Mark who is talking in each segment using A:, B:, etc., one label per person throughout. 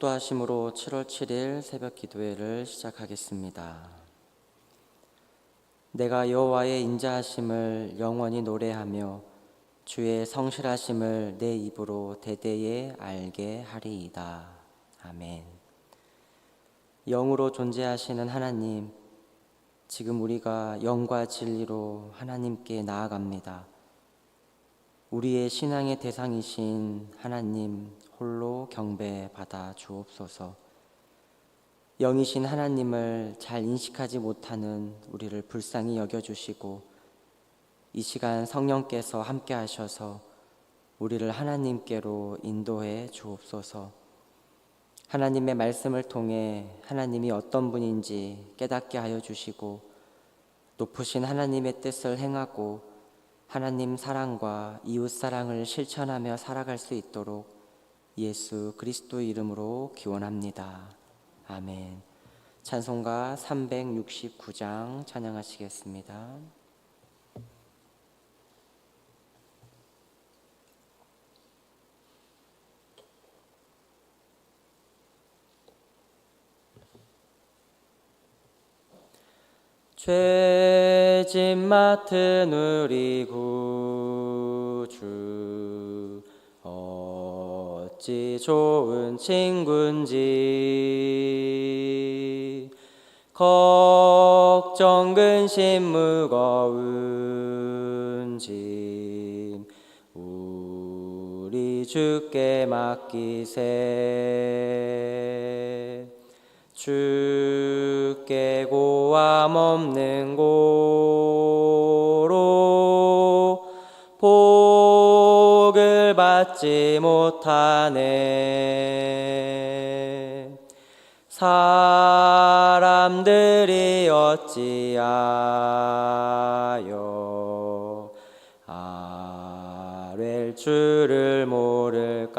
A: 축도하심으로 7월 7일 새벽 기도회를 시작하겠습니다. 내가 여호와의 인자하심을 영원히 노래하며 주의 성실하심을 내 입으로 대대에 알게 하리이다. 아멘. 영으로 존재하시는 하나님, 지금 우리가 영과 진리로 하나님께 나아갑니다. 우리의 신앙의 대상이신 하나님 홀로 경배 받아 주옵소서. 영이신 하나님을 잘 인식하지 못하는 우리를 불쌍히 여겨 주시고 이 시간 성령께서 함께 하셔서 우리를 하나님께로 인도해 주옵소서. 하나님의 말씀을 통해 하나님이 어떤 분인지 깨닫게 하여 주시고 높으신 하나님의 뜻을 행하고 하나님 사랑과 이웃 사랑을 실천하며 살아갈 수 있도록 예수 그리스도 이름으로 기원합니다. 아멘. 찬송가 369장 찬양하시겠습니다. 죄짐 맡은 우리 구주 어 찌 좋은 친군지. 걱정 근심 무거운 짐 우리 주께 맡기세. 주께 고함 없는 고로. 복을 받지 못하네. 사람들이 어찌하여 아랠 줄을 모를까?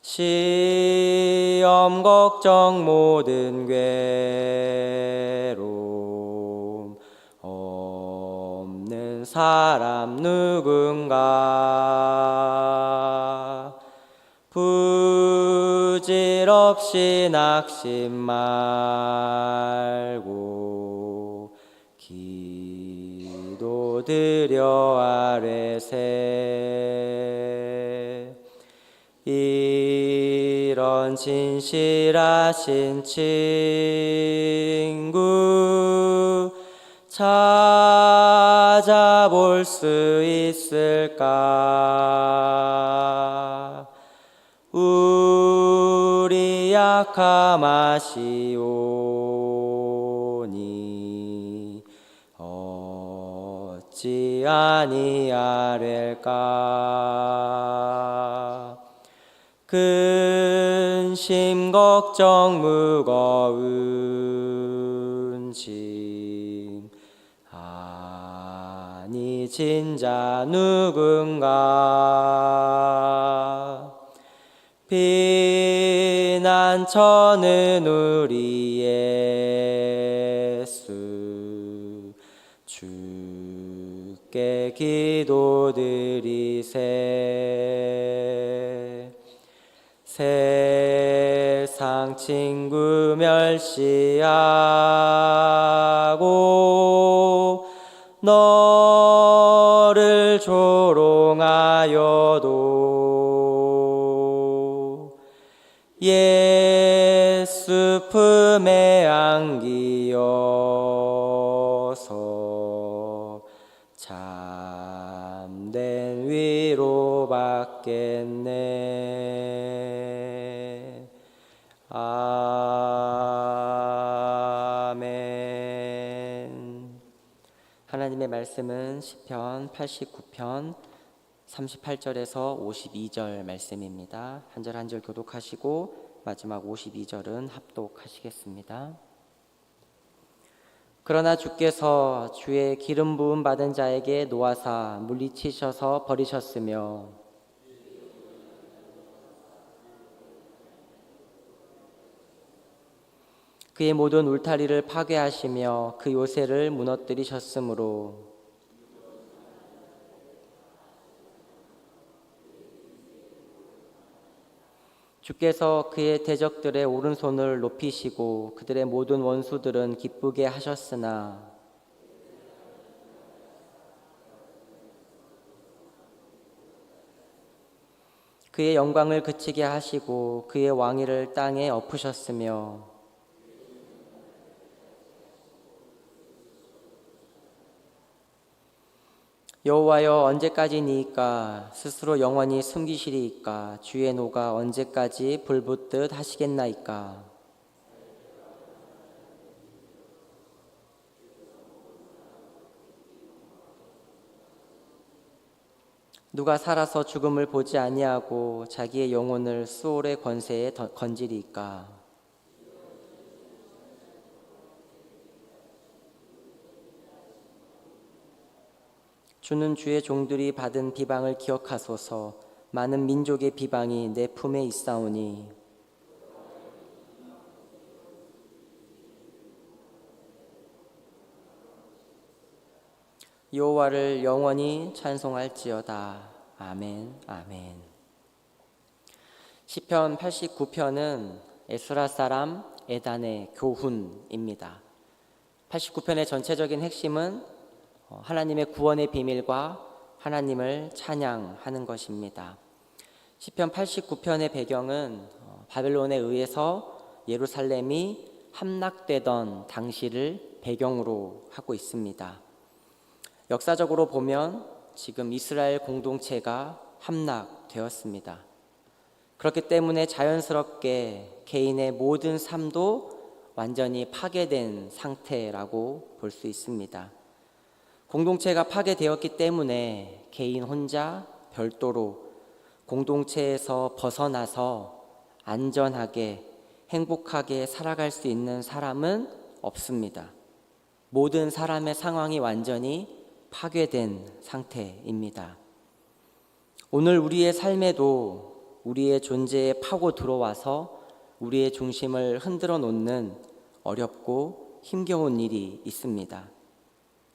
A: 시험 걱정 모든 괴로 사람 누군가? 부질없이 낙심 말고 기도 드려 아뢰세. 이런 진실하신 친구 찾아볼 수 있을까? 우리 약함 아시오니 어찌 아니하릴까? 근심 걱정 무거운 짐 아니 진자 누군가? 피난처는 우리 예수 주께 기도드리세. 세상 친구 멸시하고 너를 조롱하여도 예수 품에 안기어 말씀은 시편 89편 38절에서 52절 말씀입니다. 한 절 한 절 교독하시고 마지막 52절은 합독하시겠습니다. 그러나 주께서 주의 기름 부음 받은 자에게 놓아사 물리치셔서 버리셨으며 그의 모든 울타리를 파괴하시며 그 요새를 무너뜨리셨으므로 주께서 그의 대적들의 오른손을 높이시고 그들의 모든 원수들은 기쁘게 하셨으나 그의 영광을 그치게 하시고 그의 왕위를 땅에 엎으셨으며 여호와여 언제까지니까? 스스로 영원히 숨기시리이까? 주의 노가 언제까지 불붙듯 하시겠나이까? 누가 살아서 죽음을 보지 아니하고 자기의 영혼을 수월의 권세에 던- 건지리이까 주는 주의 종들이 받은 비방을 기억하소서. 많은 민족의 비방이 내 품에 있사오니. 여호와를 영원히 찬송할지어다. 아멘 아멘. 시편 89편은 에스라 사람 에단의 교훈입니다. 89편의 전체적인 핵심은 어, 하나님의 구원의 비밀과 하나님을 찬양하는 것입니다. 시편 89편의 배경은 어, 바벨론에 의해서 예루살렘이 함락되던 당시를 배경으로 하고 있습니다. 역사적으로 보면 지금 이스라엘 공동체가 함락되었습니다. 그렇기 때문에 자연스럽게 개인의 모든 삶도 완전히 파괴된 상태라고 볼 수 있습니다. 공동체가 파괴되었기 때문에 개인 혼자 별도로 공동체에서 벗어나서 안전하게 행복하게 살아갈 수 있는 사람은 없습니다. 모든 사람의 상황이 완전히 파괴된 상태입니다. 오늘 우리의 삶에도 우리의 존재에 파고 들어와서 우리의 중심을 흔들어 놓는 어렵고 힘겨운 일이 있습니다.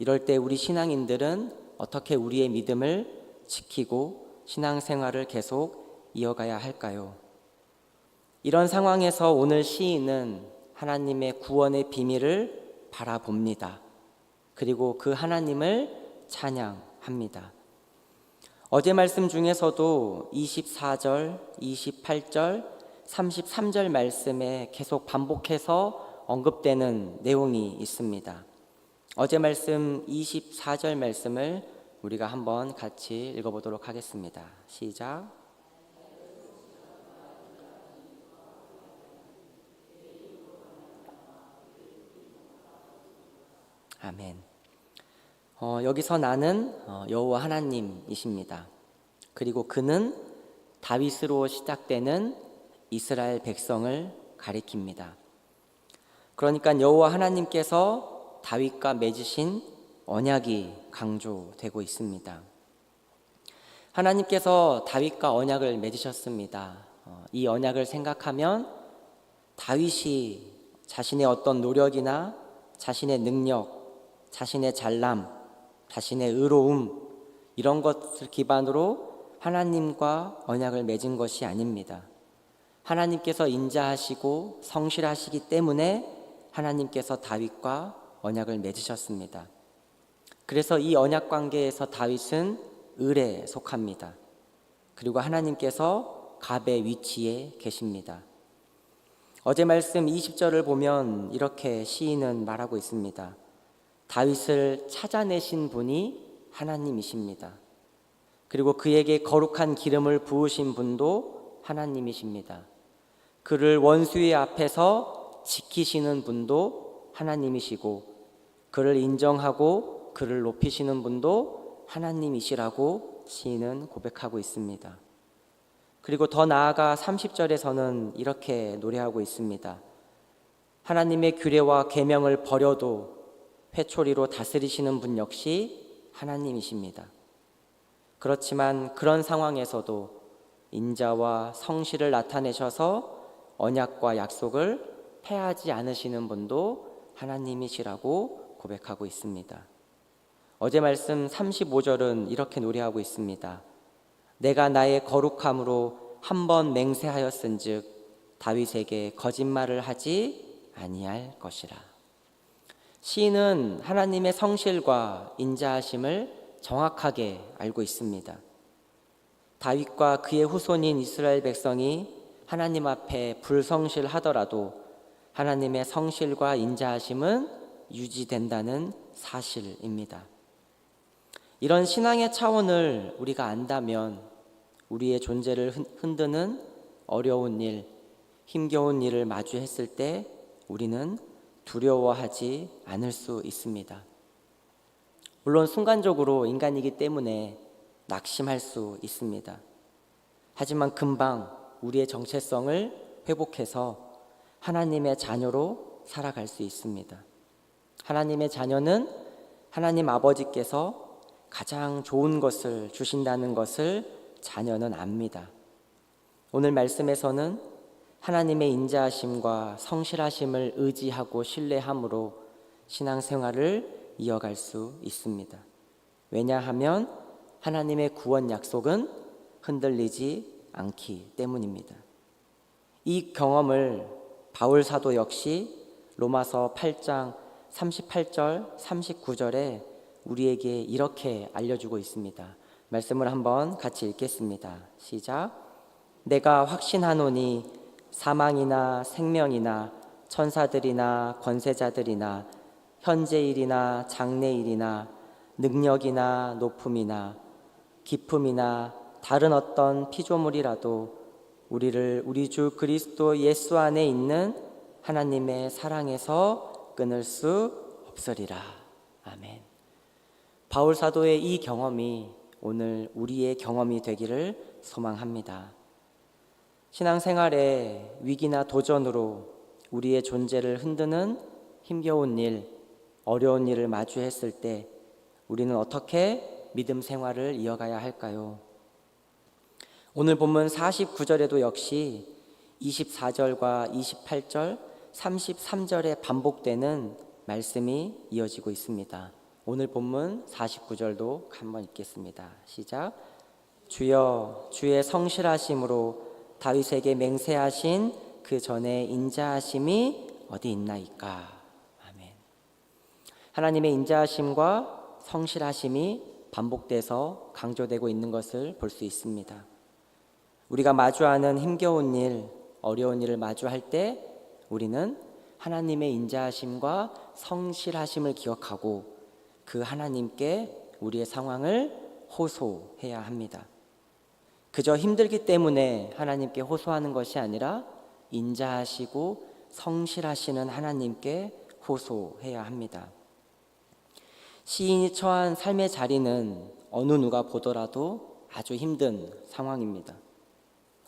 A: 이럴 때 우리 신앙인들은 어떻게 우리의 믿음을 지키고 신앙생활을 계속 이어가야 할까요? 이런 상황에서 오늘 시인은 하나님의 구원의 비밀을 바라봅니다. 그리고 그 하나님을 찬양합니다. 어제 말씀 중에서도 24절, 28절, 33절 말씀에 계속 반복해서 언급되는 내용이 있습니다. 어제 말씀 24절 말씀을 우리가 한번 같이 읽어보도록 하겠습니다. 시작. 아멘. 어, 여기서 나는 어, 여호와 하나님이십니다. 그리고 그는 다윗으로 시작되는 이스라엘 백성을 가리킵니다. 그러니까 여호와 하나님께서 다윗과 맺으신 언약이 강조되고 있습니다. 하나님께서 다윗과 언약을 맺으셨습니다. 어, 이 언약을 생각하면 다윗이 자신의 어떤 노력이나 자신의 능력, 자신의 잘남, 자신의 의로움 이런 것을 기반으로 하나님과 언약을 맺은 것이 아닙니다. 하나님께서 인자하시고 성실하시기 때문에 하나님께서 다윗과 언약을 맺으셨습니다. 그래서 이 언약 관계에서 다윗은 을에 속합니다. 그리고 하나님께서 갑의 위치에 계십니다. 어제 말씀 20절을 보면 이렇게 시인은 말하고 있습니다. 다윗을 찾아내신 분이 하나님이십니다. 그리고 그에게 거룩한 기름을 부으신 분도 하나님이십니다. 그를 원수의 앞에서 지키시는 분도 하나님이시고 그를 인정하고 그를 높이시는 분도 하나님이시라고 시인은 고백하고 있습니다. 그리고 더 나아가 30절에서는 이렇게 노래하고 있습니다. 하나님의 규례와 계명을 버려도 회초리로 다스리시는 분 역시 하나님이십니다. 그렇지만 그런 상황에서도 인자와 성실을 나타내셔서 언약과 약속을 패하지 않으시는 분도 하나님이시라고 고백하고 있습니다. 어제 말씀 35절은 이렇게 노래하고 있습니다. 내가 나의 거룩함으로 한 번 맹세하였은즉 다윗에게 거짓말을 하지 아니할 것이라. 시인은 하나님의 성실과 인자하심을 정확하게 알고 있습니다. 다윗과 그의 후손인 이스라엘 백성이 하나님 앞에 불성실하더라도 하나님의 성실과 인자하심은 유지된다는 사실입니다. 이런 신앙의 차원을 우리가 안다면 우리의 존재를 흔- 흔드는 어려운 일, 힘겨운 일을 마주했을 때 우리는 두려워하지 않을 수 있습니다. 물론 순간적으로 인간이기 때문에 낙심할 수 있습니다. 하지만 금방 우리의 정체성을 회복해서 하나님의 자녀로 살아갈 수 있습니다. 하나님의 자녀는 하나님 아버지께서 가장 좋은 것을 주신다는 것을 자녀는 압니다. 오늘 말씀에서는 하나님의 인자하심과 성실하심을 의지하고 신뢰함으로 신앙생활을 이어갈 수 있습니다. 왜냐하면 하나님의 구원 약속은 흔들리지 않기 때문입니다. 이 경험을 바울 사도 역시 로마서 8장 38절 39절에 우리에게 이렇게 알려주고 있습니다. 말씀을 한번 같이 읽겠습니다. 시작. 내가 확신하노니 사망이나 생명이나 천사들이나 권세자들이나 현재일이나 장래일이나 능력이나 높음이나 기품이나 다른 어떤 피조물이라도 우리를 우리 주 그리스도 예수 안에 있는 하나님의 사랑에서 끊을 수 없으리라. 아멘. 바울 사도의 이 경험이 오늘 우리의 경험이 되기를 소망합니다. 신앙생활의 위기나 도전으로 우리의 존재를 흔드는 힘겨운 일, 어려운 일을 마주했을 때 우리는 어떻게 믿음 생활을 이어가야 할까요? 오늘 본문 49절에도 역시 24절과 28절, 33절에 반복되는 말씀이 이어지고 있습니다. 오늘 본문 49절도 한번 읽겠습니다. 시작. 주여 주의 성실하심으로 다윗에게 맹세하신 그 전에 인자하심이 어디 있나이까. 아멘. 하나님의 인자하심과 성실하심이 반복돼서 강조되고 있는 것을 볼 수 있습니다. 우리가 마주하는 힘겨운 일, 어려운 일을 마주할 때 우리는 하나님의 인자하심과 성실하심을 기억하고 그 하나님께 우리의 상황을 호소해야 합니다. 그저 힘들기 때문에 하나님께 호소하는 것이 아니라 인자하시고 성실하시는 하나님께 호소해야 합니다. 시인이 처한 삶의 자리는 어느 누가 보더라도 아주 힘든 상황입니다.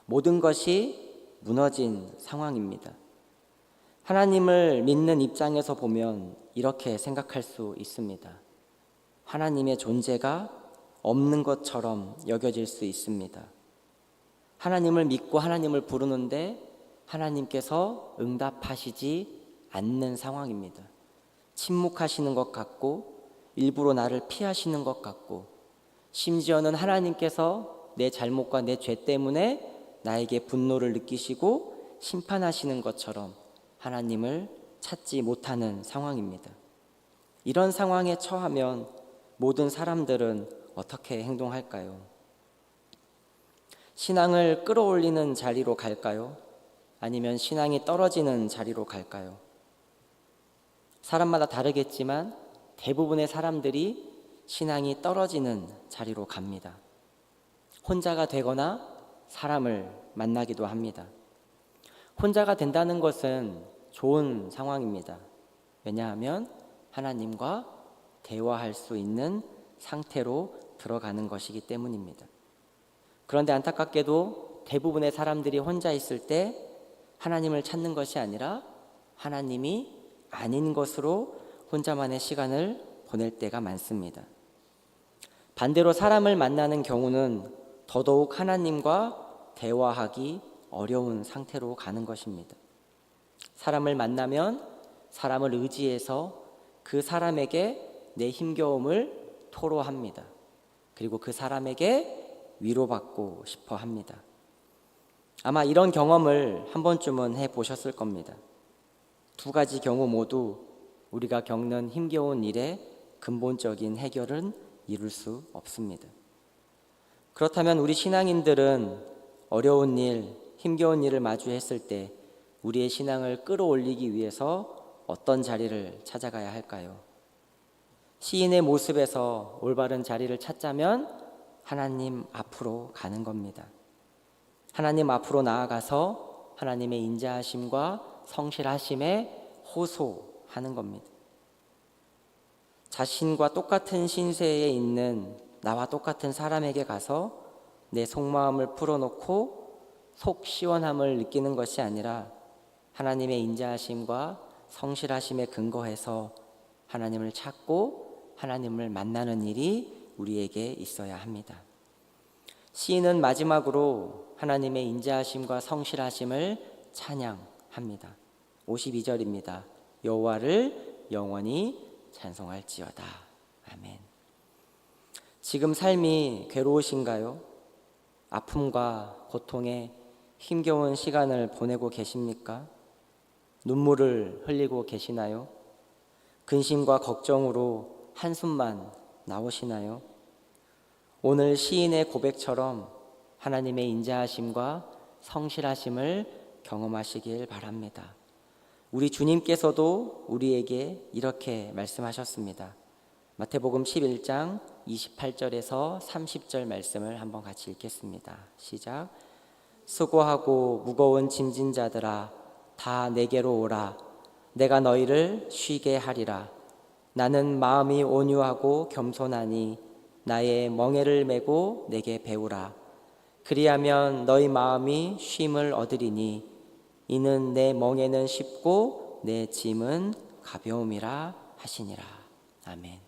A: 모든 것이 무너진 상황입니다. 하나님을 믿는 입장에서 보면 이렇게 생각할 수 있습니다. 하나님의 존재가 없는 것처럼 여겨질 수 있습니다. 하나님을 믿고 하나님을 부르는데 하나님께서 응답하시지 않는 상황입니다. 침묵하시는 것 같고 일부러 나를 피하시는 것 같고 심지어는 하나님께서 내 잘못과 내 죄 때문에 나에게 분노를 느끼시고 심판하시는 것처럼 하나님을 찾지 못하는 상황입니다. 이런 상황에 처하면 모든 사람들은 어떻게 행동할까요? 신앙을 끌어올리는 자리로 갈까요? 아니면 신앙이 떨어지는 자리로 갈까요? 사람마다 다르겠지만 대부분의 사람들이 신앙이 떨어지는 자리로 갑니다. 혼자가 되거나 사람을 만나기도 합니다. 혼자가 된다는 것은 좋은 상황입니다. 왜냐하면 하나님과 대화할 수 있는 상태로 들어가는 것이기 때문입니다. 그런데 안타깝게도 대부분의 사람들이 혼자 있을 때 하나님을 찾는 것이 아니라 하나님이 아닌 것으로 혼자만의 시간을 보낼 때가 많습니다. 반대로 사람을 만나는 경우는 더더욱 하나님과 대화하기 어려운 상태로 가는 것입니다. 사람을 만나면 사람을 의지해서 그 사람에게 내 힘겨움을 토로합니다. 그리고 그 사람에게 위로받고 싶어 합니다. 아마 이런 경험을 한 번쯤은 해 보셨을 겁니다. 두 가지 경우 모두 우리가 겪는 힘겨운 일의 근본적인 해결은 이룰 수 없습니다. 그렇다면 우리 신앙인들은 어려운 일, 힘겨운 일을 마주했을 때 우리의 신앙을 끌어올리기 위해서 어떤 자리를 찾아가야 할까요? 시인의 모습에서 올바른 자리를 찾자면 하나님 앞으로 가는 겁니다. 하나님 앞으로 나아가서 하나님의 인자하심과 성실하심에 호소하는 겁니다. 자신과 똑같은 신세에 있는 나와 똑같은 사람에게 가서 내 속마음을 풀어놓고 속 시원함을 느끼는 것이 아니라 하나님의 인자하심과 성실하심에 근거해서 하나님을 찾고 하나님을 만나는 일이 우리에게 있어야 합니다. 시인은 마지막으로 하나님의 인자하심과 성실하심을 찬양합니다. 52절입니다. 여호와를 영원히 찬송할지어다. 아멘. 지금 삶이 괴로우신가요? 아픔과 고통에 힘겨운 시간을 보내고 계십니까? 눈물을 흘리고 계시나요? 근심과 걱정으로 한숨만 나오시나요? 오늘 시인의 고백처럼 하나님의 인자하심과 성실하심을 경험하시길 바랍니다. 우리 주님께서도 우리에게 이렇게 말씀하셨습니다. 마태복음 11장 28절에서 30절 말씀을 한번 같이 읽겠습니다. 시작. 수고하고 무거운 짐진 자들아 다 내게로 오라. 내가 너희를 쉬게 하리라. 나는 마음이 온유하고 겸손하니 나의 멍에를 메고 내게 배우라. 그리하면 너희 마음이 쉼을 얻으리니 이는 내 멍에는 쉽고 내 짐은 가벼움이라 하시니라. 아멘.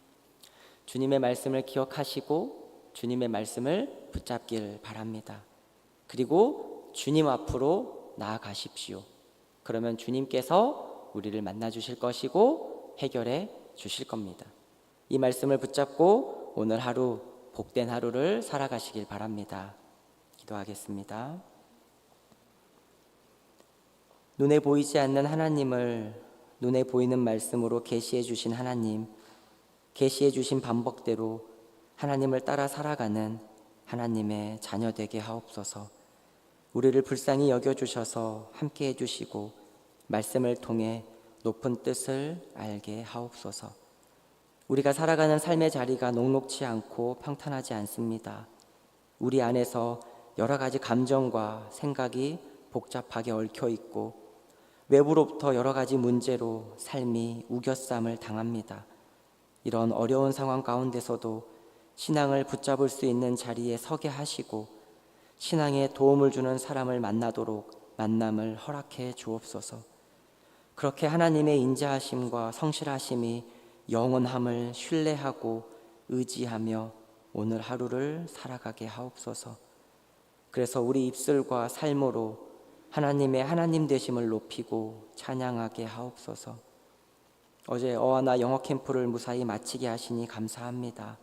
A: 주님의 말씀을 기억하시고 주님의 말씀을 붙잡길 바랍니다. 그리고 주님 앞으로 나아가십시오. 그러면 주님께서 우리를 만나 주실 것이고 해결해 주실 겁니다. 이 말씀을 붙잡고 오늘 하루 복된 하루를 살아가시길 바랍니다. 기도하겠습니다. 눈에 보이지 않는 하나님을 눈에 보이는 말씀으로 계시해 주신 하나님, 계시해 주신 반복대로 하나님을 따라 살아가는 하나님의 자녀 되게 하옵소서. 우리를 불쌍히 여겨 주셔서 함께 해 주시고 말씀을 통해 높은 뜻을 알게 하옵소서. 우리가 살아가는 삶의 자리가 녹록치 않고 평탄하지 않습니다. 우리 안에서 여러 가지 감정과 생각이 복잡하게 얽혀 있고 외부로부터 여러 가지 문제로 삶이 우겨쌈을 당합니다. 이런 어려운 상황 가운데서도 신앙을 붙잡을 수 있는 자리에 서게 하시고 신앙에 도움을 주는 사람을 만나도록 만남을 허락해 주옵소서. 그렇게 하나님의 인자하심과 성실하심이 영원함을 신뢰하고 의지하며 오늘 하루를 살아가게 하옵소서. 그래서 우리 입술과 삶으로 하나님의 하나님 되심을 높이고 찬양하게 하옵소서. 어제 어하나 영어 캠프를 무사히 마치게 하시니 감사합니다.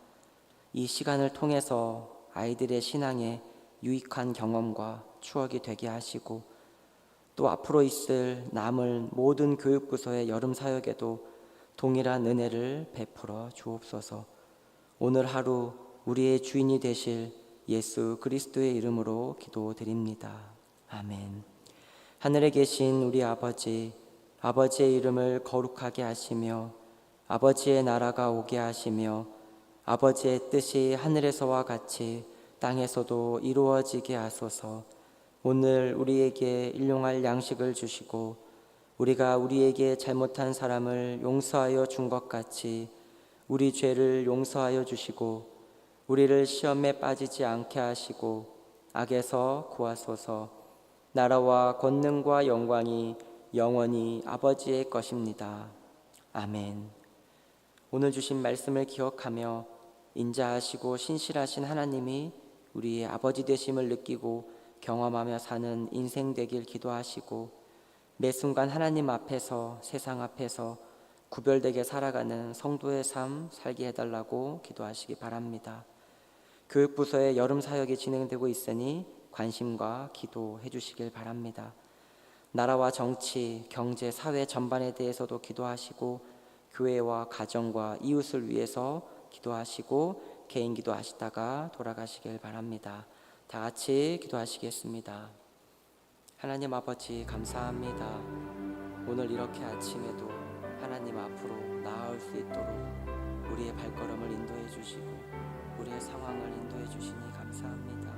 A: 이 시간을 통해서 아이들의 신앙에 유익한 경험과 추억이 되게 하시고 또 앞으로 있을 남을 모든 교육부서의 여름 사역에도 동일한 은혜를 베풀어 주옵소서. 오늘 하루 우리의 주인이 되실 예수 그리스도의 이름으로 기도드립니다. 아멘. 하늘에 계신 우리 아버지, 아버지의 이름을 거룩하게 하시며 아버지의 나라가 오게 하시며 아버지의 뜻이 하늘에서와 같이 땅에서도 이루어지게 하소서. 오늘 우리에게 일용할 양식을 주시고 우리가 우리에게 잘못한 사람을 용서하여 준 것 같이 우리 죄를 용서하여 주시고 우리를 시험에 빠지지 않게 하시고 악에서 구하소서. 나라와 권능과 영광이 영원히 아버지의 것입니다. 아멘. 오늘 주신 말씀을 기억하며 인자하시고 신실하신 하나님이 우리의 아버지 되심을 느끼고 경험하며 사는 인생 되길 기도하시고 매 순간 하나님 앞에서 세상 앞에서 구별되게 살아가는 성도의 삶 살게 해달라고 기도하시기 바랍니다. 교육부서의 여름 사역이 진행되고 있으니 관심과 기도해 주시길 바랍니다. 나라와 정치, 경제, 사회 전반에 대해서도 기도하시고 교회와 가정과 이웃을 위해서 기도하시고 개인 기도하시다가 돌아가시길 바랍니다. 다 같이 기도하시겠습니다. 하나님 아버지 감사합니다. 오늘 이렇게 아침에도 하나님 앞으로 나아올 수 있도록 우리의 발걸음을 인도해 주시고 우리의 상황을 인도해 주시니 감사합니다.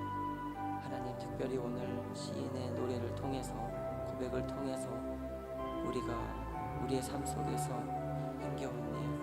A: 하나님 특별히 오늘 시인의 노래를 통해서 고백을 통해서 우리가 우리의 삶 속에서 힘겨운 일,